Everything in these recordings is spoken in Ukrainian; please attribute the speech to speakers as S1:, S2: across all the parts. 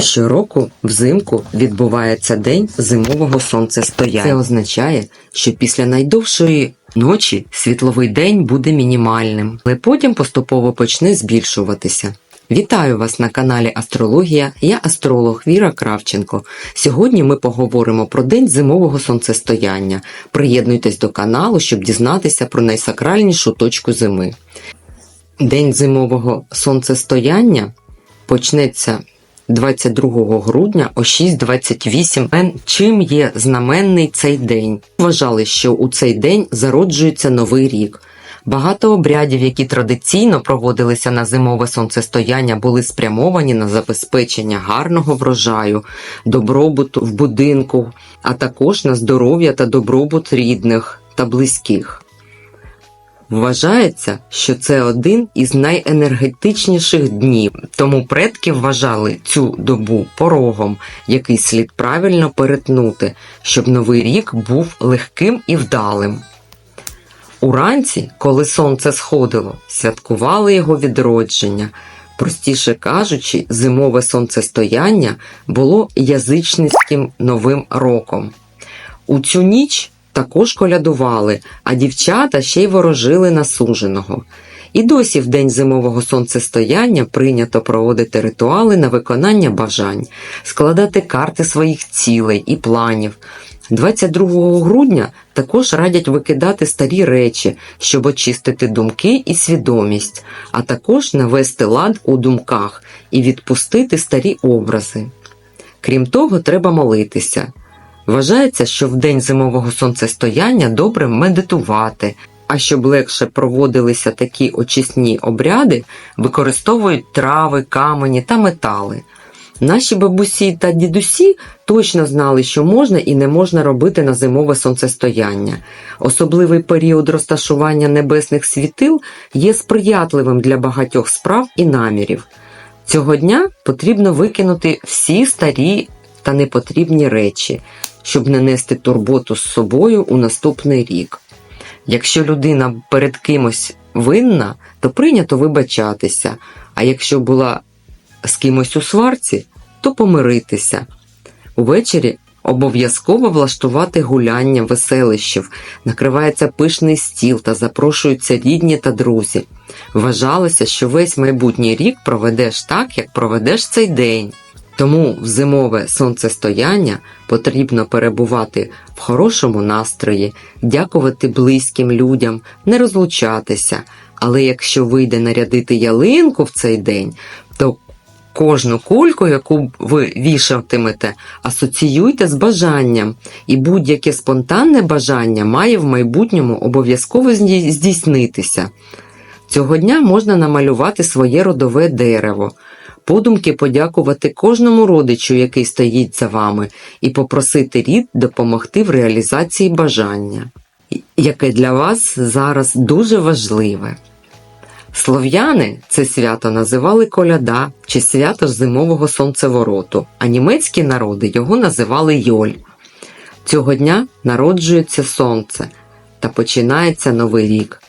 S1: Щороку взимку відбувається день зимового сонцестояння. Це означає, що після найдовшої ночі світловий день буде мінімальним, але потім поступово почне збільшуватися. Вітаю вас на каналі Астрологія. Я астролог Віра Кравченко. Сьогодні ми поговоримо про день зимового сонцестояння. Приєднуйтесь до каналу, щоб дізнатися про найсакральнішу точку зими. День зимового сонцестояння почнеться 22 грудня о 6.28. Чим є знаменний цей день? Вважали, що у цей день зароджується новий рік. Багато обрядів, які традиційно проводилися на зимове сонцестояння, були спрямовані на забезпечення гарного врожаю, добробуту в будинку, а також на здоров'я та добробут рідних та близьких. Вважається, що це один із найенергетичніших днів, тому предки вважали цю добу порогом, який слід правильно перетнути, щоб новий рік був легким і вдалим. Уранці, коли сонце сходило, святкували його відродження. Простіше кажучи, зимове сонцестояння було язичницьким новим роком. У цю ніч також колядували, а дівчата ще й ворожили на суженого. І досі в день зимового сонцестояння прийнято проводити ритуали на виконання бажань, складати карти своїх цілей і планів. 22 грудня також радять викидати старі речі, щоб очистити думки і свідомість, а також навести лад у думках і відпустити старі образи. Крім того, треба молитися. Вважається, що в день зимового сонцестояння добре медитувати, а щоб легше проводилися такі очисні обряди, використовують трави, камені та метали. Наші бабусі та дідусі точно знали, що можна і не можна робити на зимове сонцестояння. Особливий період розташування небесних світил є сприятливим для багатьох справ і намірів. Цього дня потрібно викинути всі старі та непотрібні речі, щоб не нести турботу з собою у наступний рік. Якщо людина перед кимось винна, то прийнято вибачатися, а якщо була з кимось у сварці, то помиритися. Увечері обов'язково влаштувати гуляння веселищів, накривається пишний стіл та запрошуються рідні та друзі. Вважалося, що весь майбутній рік проведеш так, як проведеш цей день. Тому в зимове сонцестояння потрібно перебувати в хорошому настрої, дякувати близьким людям, не розлучатися. Але якщо вийде нарядити ялинку в цей день, то кожну кульку, яку ви вішатимете, асоціюйте з бажанням, і будь-яке спонтанне бажання має в майбутньому обов'язково здійснитися. Цього дня можна намалювати своє родове дерево подумки подякувати кожному родичу, який стоїть за вами, і попросити рід допомогти в реалізації бажання, яке для вас зараз дуже важливе. Слов'яни це свято називали коляда чи свято зимового сонцевороту, а німецькі народи його називали Йоль. Цього дня народжується сонце та починається новий рік.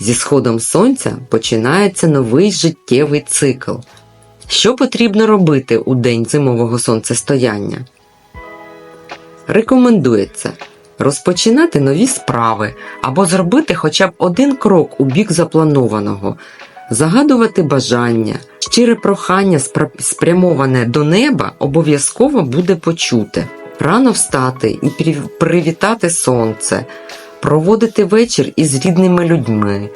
S1: Зі сходом сонця починається новий життєвий цикл. Що потрібно робити у день зимового сонцестояння? Рекомендується розпочинати нові справи або зробити хоча б один крок у бік запланованого, загадувати бажання, щире прохання, спрямоване до неба, обов'язково буде почуте. Рано встати і привітати сонце, проводити вечір із рідними людьми.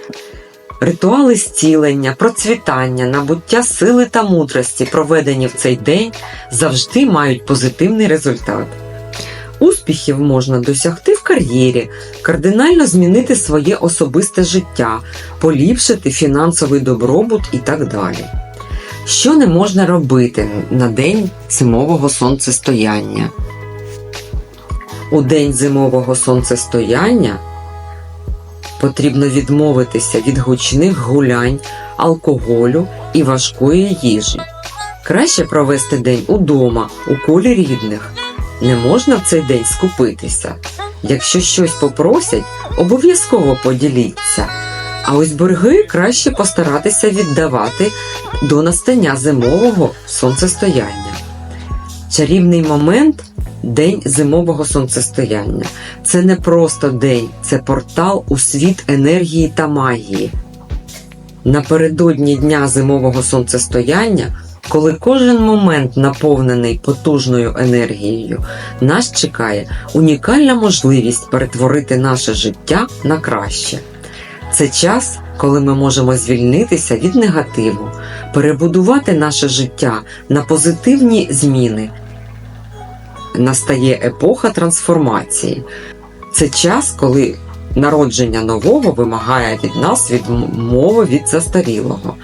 S1: Ритуали зцілення, процвітання, набуття сили та мудрості, проведені в цей день, завжди мають позитивний результат. Успіхів можна досягти в кар'єрі, кардинально змінити своє особисте життя, поліпшити фінансовий добробут і так далі. Що не можна робити на день зимового сонцестояння? У день зимового сонцестояння потрібно відмовитися від гучних гулянь, алкоголю і важкої їжі. Краще провести день удома, у колі рідних. Не можна в цей день скупитися. Якщо щось попросять, обов'язково поділіться. А ось борги краще постаратися віддавати до настання зимового сонцестояння. Чарівний момент день зимового сонцестояння. Це не просто день, це портал у світ енергії та магії. Напередодні дня зимового сонцестояння, коли кожен момент наповнений потужною енергією, нас чекає унікальна можливість перетворити наше життя на краще. Це час, коли ми можемо звільнитися від негативу, перебудувати наше життя на позитивні зміни. Настає епоха трансформації. Це час, коли народження нового вимагає від нас відмови від застарілого.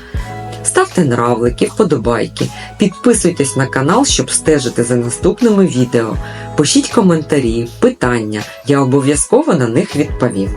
S1: Ставте нравлики, вподобайки, підписуйтесь на канал, щоб стежити за наступними відео. Пишіть коментарі, питання, я обов'язково на них відповім.